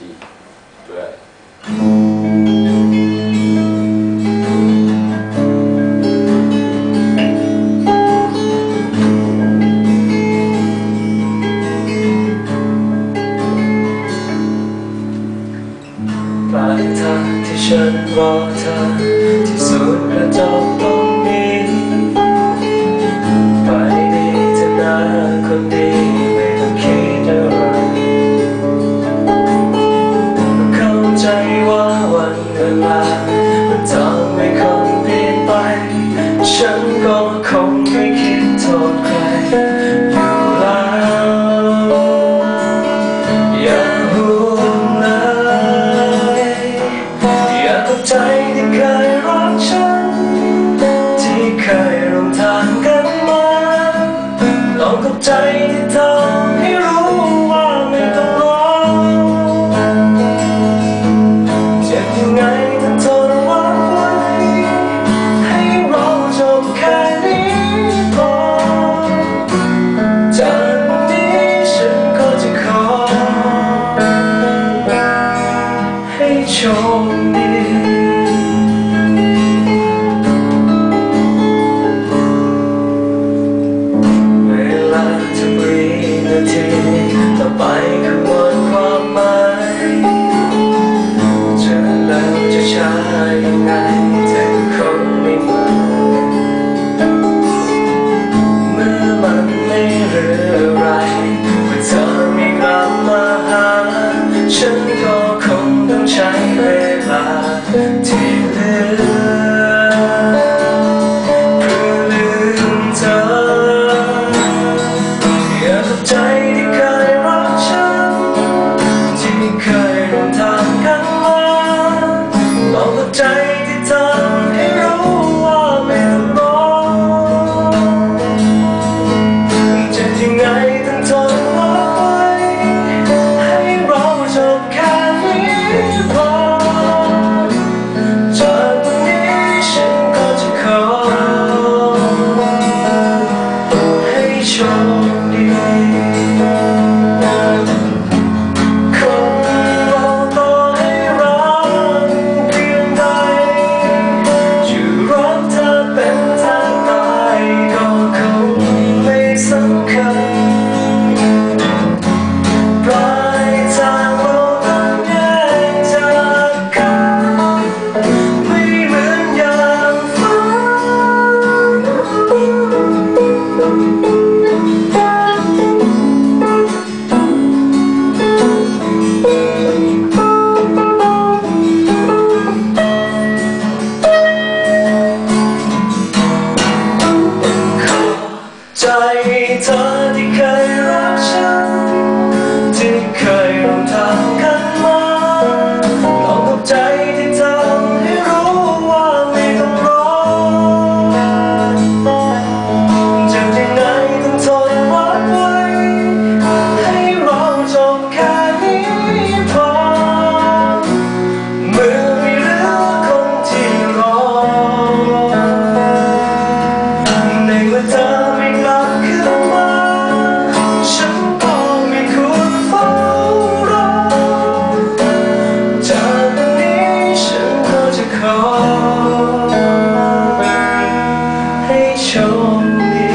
对。ปลายทางที่ฉันรอเธอที่สุดกระจบต้อง breaking tall. take 求你